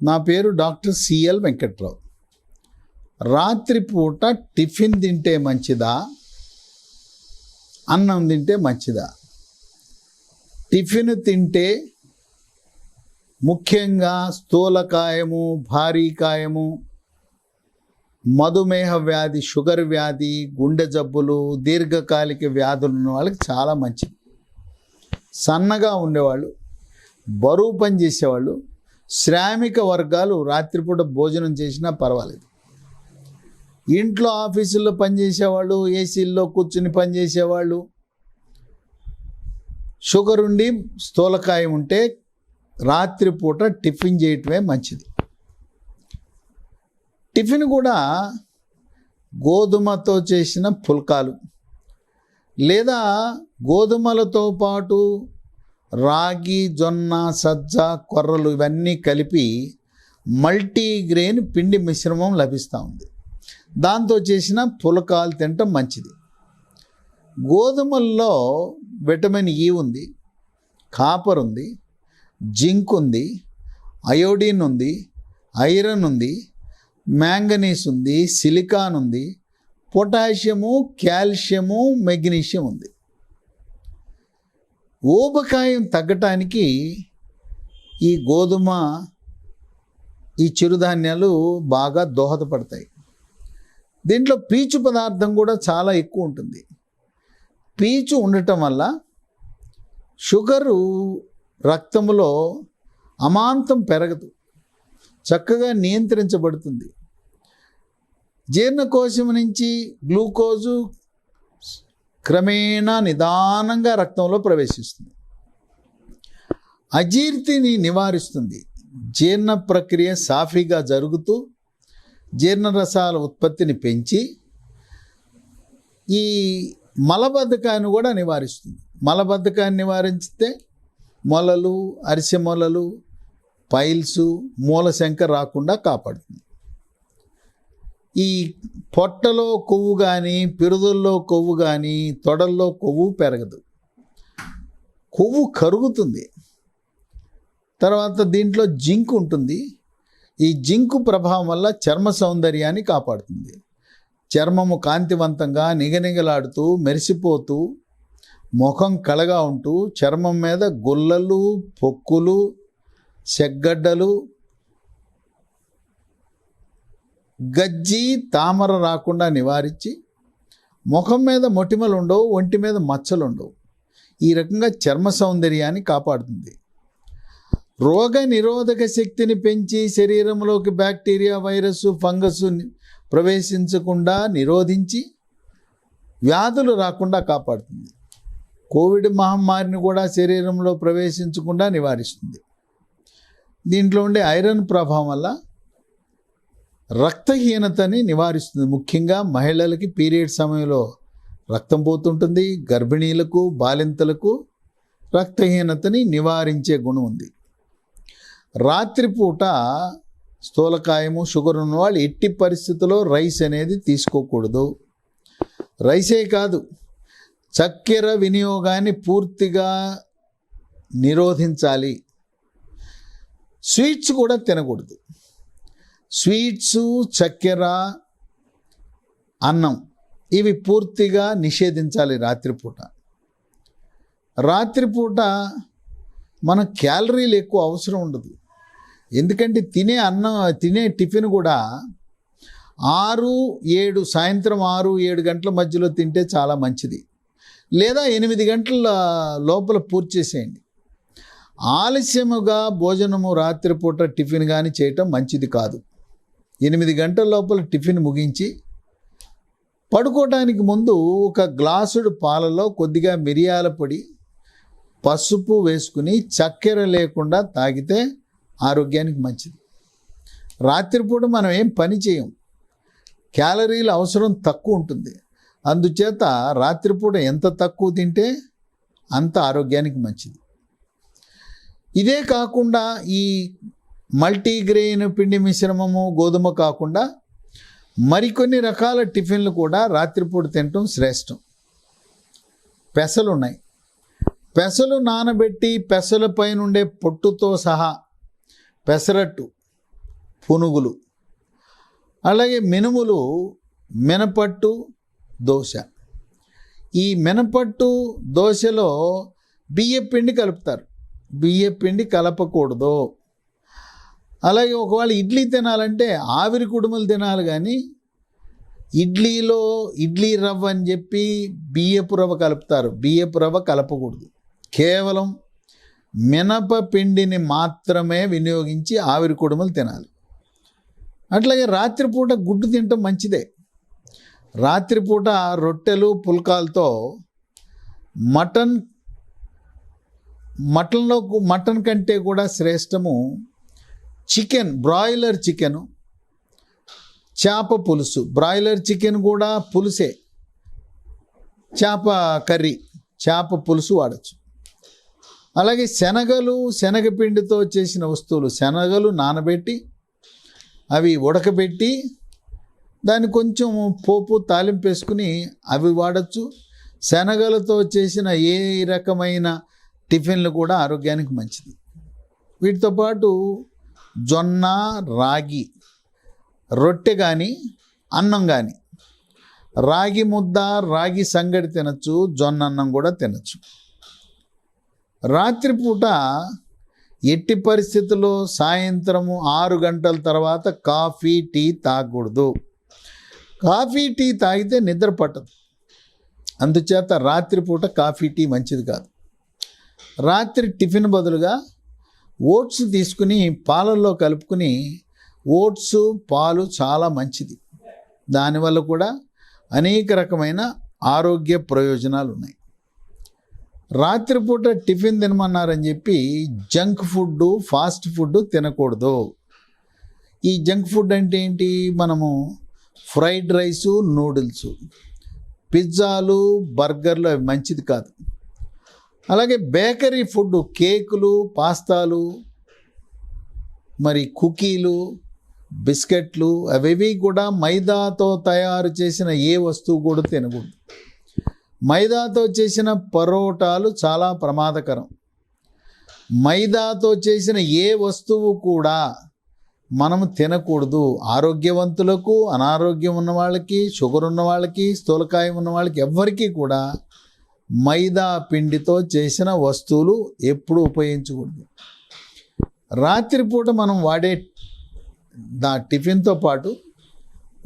నా పేరు doctor CL Venkatrao. రాత్రిపూట టిఫిన్ తింటే మంచిదా? అన్నం తింటే మంచిదా? టిఫిన్ తింటే ముఖ్యంగా స్థూలకాయము భారీకాయము మధుమేహ వ్యాధి షుగర్ వ్యాధి గుండె జబ్బులు దీర్ఘకాలిక వ్యాధులు ఉన్న వాళ్ళకి చాలా మంచిది. సన్నగా ఉండేవాళ్ళు బరువు పని చేసేవాళ్ళు శ్రామిక వర్గాలు రాత్రిపూట భోజనం చేసినా పర్వాలేదు. ఇంట్లో ఆఫీసుల్లో పనిచేసేవాళ్ళు ఏసీల్లో కూర్చుని పనిచేసేవాళ్ళు. షుగర్ ఉండి స్థూలకాయం ఉంటే రాత్రిపూట టిఫిన్ చేయటమే మంచిది. టిఫిన్ కూడా గోధుమతో చేసిన పుల్కాలు లేదా గోధుమలతో పాటు రాగి జొన్న సజ్జ కొర్రలు ఇవన్నీ కలిపి మల్టీగ్రెయిన్ పిండి మిశ్రమం లభిస్తూ ఉంది. దాంతో చేసిన పులకాలు తినటం మంచిది. గోధుమల్లో విటమిన్ ఈ ఉంది కాపర్ ఉంది జింక్ ఉంది అయోడిన్ ఉంది ఐరన్ ఉంది మ్యాంగనీస్ ఉంది సిలికాన్ ఉంది పొటాషియము కాల్షియము మెగ్నీషియం ఉంది. ఊబకాయం తగ్గటానికి ఈ గోధుమ ఈ చిరుధాన్యాలు బాగా దోహదపడతాయి. దీంట్లో పీచు పదార్థం కూడా చాలా ఎక్కువ ఉంటుంది. పీచు ఉండటం వల్ల షుగరు రక్తంలో అమాంతం పెరగదు. చక్కగా నియంత్రించబడుతుంది. జీర్ణకోశం నుంచి గ్లూకోజు క్రమేణా నిదానంగా రక్తంలో ప్రవేశిస్తుంది. అజీర్తిని నివారిస్తుంది. జీర్ణ ప్రక్రియ సాఫీగా జరుగుతూ జీర్ణరసాల ఉత్పత్తిని పెంచి ఈ మలబద్ధకాన్ని కూడా నివారిస్తుంది. మలబద్ధకాన్ని నివారించితే మొలలు అరిసె మొలలు పైల్స్ మూలశంక రాకుండా కాపాడుతుంది. ఈ పొట్టలో కొవ్వు కానీ పిరుదుల్లో కొవ్వు కానీ తొడల్లో కొవ్వు పెరగదు. కొవ్వు కరుగుతుంది. తర్వాత దీంట్లో జింక్ ఉంటుంది. ఈ జింకు ప్రభావం వల్ల చర్మ సౌందర్యాన్ని కాపాడుతుంది. చర్మము కాంతివంతంగా నిగనిగలాడుతూ మెరిసిపోతూ ముఖం కళగా ఉంటూ చర్మం మీద గుల్లలు పొక్కులు సెగ్గడ్డలు గజ్జి తామర రాకుండా నివారించి ముఖం మీద మొటిమలు ఉండవు ఒంటి మీద మచ్చలు ఉండవు ఈ రకంగా చర్మ సౌందర్యాన్ని కాపాడుతుంది. రోగ నిరోధక శక్తిని పెంచి శరీరంలోకి బ్యాక్టీరియా వైరస్ ఫంగస్ ప్రవేశించకుండా నిరోధించి వ్యాధులు రాకుండా కాపాడుతుంది. కోవిడ్ మహమ్మారిని కూడా శరీరంలో ప్రవేశించకుండా నివారిస్తుంది. దీంట్లో ఉండే ఐరన్ ప్రభావం వల్ల రక్తహీనతని నివారిస్తుంది. ముఖ్యంగా మహిళలకి పీరియడ్ సమయంలో రక్తం పోతుంటుంది. గర్భిణీలకు బాలింతలకు రక్తహీనతని నివారించే గుణం ఉంది. రాత్రిపూట స్థూలకాయము షుగర్ ఉన్న వాళ్ళు ఎట్టి పరిస్థితుల్లో రైస్ అనేది తీసుకోకూడదు. రైసే కాదు. చక్కెర వినియోగాన్ని పూర్తిగా నిరోధించాలి. స్వీట్స్ కూడా తినకూడదు. స్వీట్స్ చక్కెర అన్నం ఇవి పూర్తిగా నిషేధించాలి రాత్రిపూట. రాత్రిపూట మన క్యాలరీలు ఎక్కువ అవసరం ఉండదు. ఎందుకంటే తినే అన్నం తినే టిఫిన్ కూడా ఆరు ఏడు సాయంత్రం ఆరు ఏడు గంటల మధ్యలో తింటే చాలా మంచిది. లేదా ఎనిమిది గంటల లోపల పూర్తి చేసేయండి. ఆలస్యముగా భోజనము రాత్రిపూట టిఫిన్ కానీ చేయటం మంచిది కాదు. ఎనిమిది గంటల లోపల టిఫిన్ ముగించి పడుకోవడానికి ముందు ఒక గ్లాసుడు పాలలో కొద్దిగా మిరియాల పొడి పసుపు వేసుకుని చక్కెర లేకుండా తాగితే ఆరోగ్యానికి మంచిది. రాత్రిపూట మనం ఏం పని చేయం? క్యాలరీల అవసరం తక్కువ ఉంటుంది. అందుచేత రాత్రిపూట ఎంత తక్కువ తింటే అంత ఆరోగ్యానికి మంచిది. ఇదే కాకుండా ఈ మల్టీగ్రెయిన్ పిండి మిశ్రమము గోధుమ కాకుండా మరికొన్ని రకాల టిఫిన్లు కూడా రాత్రిపూట తినటం శ్రేష్టం. పెసలు ఉన్నాయి పెసలు నానబెట్టి పెసలపైన ఉండే పొట్టుతో సహా పెసరట్టు పునుగులు అలాగే మినుములు మినపట్టు దోశ. ఈ మినపట్టు దోశలో బియ్య పిండి కలుపుతారు. బియ్య పిండి కలపకూడదు. అలాగే ఒకవేళ ఇడ్లీ తినాలంటే ఆవిరి కుడుములు తినాలి కానీ ఇడ్లీలో ఇడ్లీ రవ్వ అని చెప్పి బియ్యపు రవ్వ కలుపుతారు. బియ్యపు రవ్వ కలపకూడదు. కేవలం మినప పిండిని మాత్రమే వినియోగించి ఆవిరి కుడుములు తినాలి. అట్లాగే రాత్రిపూట గుడ్డు తినటం మంచిదే. రాత్రిపూట రొట్టెలు పుల్కాలతో మటన్ మటన్లో మటన్ కంటే కూడా శ్రేష్టము చికెన్ బ్రాయిలర్ చికెను చేప పులుసు. బ్రాయిలర్ చికెన్ కూడా పులుసే. చేప కర్రీ చేప పులుసు వాడచ్చు. అలాగే శనగలు శనగపిండితో చేసిన వస్తువులు. శనగలు నానబెట్టి అవి ఉడకబెట్టి దాన్ని కొంచెం పోపు తాలింపు వేసుకుని అవి వాడచ్చు. శనగలతో చేసిన ఏ రకమైన టిఫిన్లు కూడా ఆరోగ్యానికి మంచిది. వీటితో పాటు జొన్న రాగి రొట్టె కానీ అన్నం కానీ రాగి ముద్ద రాగి సంగడి తినచ్చు జొన్న అన్నం కూడా తినచ్చు. రాత్రిపూట ఎట్టి పరిస్థితుల్లో సాయంత్రము ఆరు గంటల తర్వాత కాఫీ టీ తాగకూడదు. కాఫీ టీ తాగితే నిద్ర పట్టదు. అందుచేత రాత్రిపూట కాఫీ టీ మంచిది కాదు. రాత్రి టిఫిన్ బదులుగా ఓట్స్ తీసుకుని పాలల్లో కలుపుకుని ఓట్స్ పాలు చాలా మంచిది. దానివల్ల కూడా అనేక రకమైన ఆరోగ్య ప్రయోజనాలు ఉన్నాయి. రాత్రిపూట టిఫిన్ తినమన్నారని చెప్పి జంక్ ఫుడ్ ఫాస్ట్ ఫుడ్ తినకూడదు. ఈ జంక్ ఫుడ్ అంటే ఏంటి? మనము ఫ్రైడ్ రైసు నూడిల్స్. పిజ్జాలు బర్గర్లు అవి మంచిది కాదు. అలాగే బేకరీ ఫుడ్ కేకులు పాస్తాలు మరి కుకీలు బిస్కెట్లు అవేవి కూడా మైదాతో తయారు చేసిన ఏ వస్తువు కూడా తినకూడదు. మైదాతో చేసిన పరోటాలు చాలా ప్రమాదకరం. మైదాతో చేసిన ఏ వస్తువు కూడా మనం తినకూడదు. ఆరోగ్యవంతులకు అనారోగ్యం ఉన్న వాళ్ళకి షుగర్ ఉన్న వాళ్ళకి స్థూలకాయం ఉన్న వాళ్ళకి ఎవ్వరికీ కూడా మైదా పిండితో చేసిన వస్తువులు ఎప్పుడు ఉపయోగించకూడదు. రాత్రిపూట మనం వాడే దా టిఫిన్తో పాటు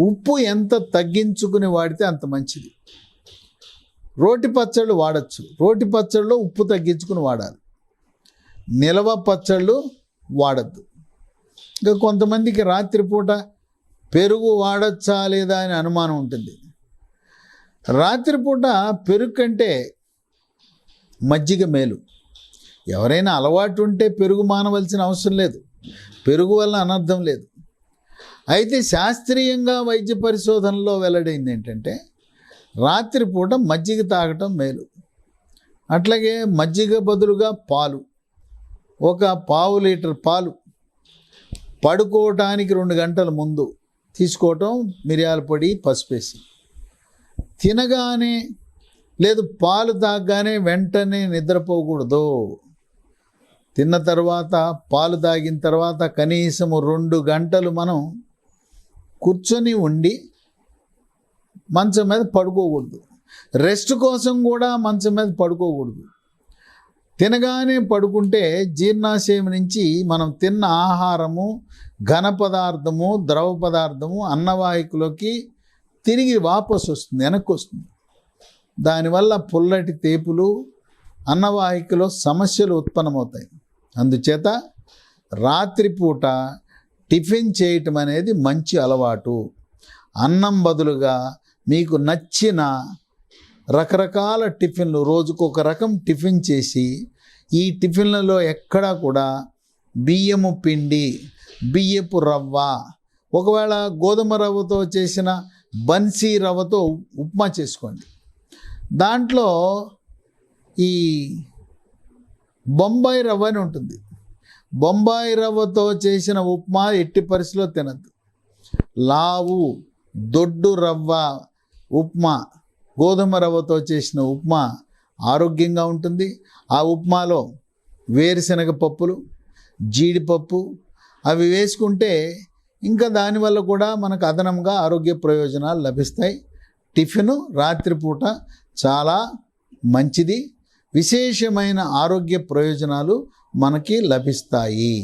ఉప్పు ఎంత తగ్గించుకుని వాడితే అంత మంచిది. రోటి పచ్చళ్ళు వాడచ్చు. రోటి పచ్చళ్ళలో ఉప్పు తగ్గించుకుని వాడాలి. నిలవ పచ్చళ్ళు వాడద్దు. ఇంకా కొంతమందికి రాత్రిపూట పెరుగు వాడచ్చా లేదా అని అనుమానం ఉంటుంది. రాత్రిపూట పెరుగు కంటే మజ్జిగ మేలు. ఎవరైనా అలవాటు ఉంటే పెరుగు మానవలసిన అవసరం లేదు. పెరుగు వల్ల అనర్థం లేదు. అయితే శాస్త్రీయంగా వైద్య పరిశోధనలో వెల్లడైంది ఏంటంటే రాత్రిపూట మజ్జిగ తాగటం మేలు. అట్లాగే మజ్జిగ బదులుగా పాలు ఒక పావు లీటర్ పాలు పడుకోవటానికి రెండు గంటల ముందు తీసుకోవటం మిరియాల పొడి పసుపేసి. తినగానే లేదు పాలు తాగగానే వెంటనే నిద్రపోకూడదు. తిన్న తర్వాత పాలు తాగిన తర్వాత కనీసము రెండు గంటలు మనం కూర్చొని ఉండి మంచం మీద పడుకోకూడదు. రెస్ట్ కోసం కూడా మంచం మీద పడుకోకూడదు. తినగానే పడుకుంటే జీర్ణాశయం నుంచి మనం తిన్న ఆహారము ఘన పదార్థము ద్రవ పదార్థము అన్నవాహికలోకి తిరిగి వాపసు వస్తుంది వెనక్కి వస్తుంది. దానివల్ల పుల్లటి తేపులు అన్నవాహికలో సమస్యలు ఉత్పన్నమవుతాయి. అందుచేత రాత్రిపూట టిఫిన్ చేయటం అనేది మంచి అలవాటు. అన్నం బదులుగా మీకు నచ్చిన రకరకాల టిఫిన్లు రోజుకు ఒక రకం టిఫిన్ చేసి ఈ టిఫిన్లలో ఎక్కడా కూడా బియ్యము పిండి బియ్యపు రవ్వ ఒకవేళ గోధుమ రవ్వతో చేసిన బన్సీ రవ్వతో ఉప్మా చేసుకోండి. దాంట్లో ఈ బొంబాయి రవ్వ అని ఉంటుంది. బొంబాయి రవ్వతో చేసిన ఉప్మా ఎట్టి పరిస్థితిలో తినద్దు. లావు దొడ్డు రవ్వ ఉప్మా గోధుమ రవ్వతో చేసిన ఉప్మా ఆరోగ్యంగా ఉంటుంది. ఆ ఉప్మాలో వేరుశనగ పప్పులు జీడిపప్పు అవి వేసుకుంటే ఇంకా దానివల్ల కూడా మనకు అదనంగా ఆరోగ్య ప్రయోజనాలు లభిస్తాయి. టిఫిన్ రాత్రిపూట చాలా మంచిది. విశేషమైన ఆరోగ్య ప్రయోజనాలు మనకి లభిస్తాయి.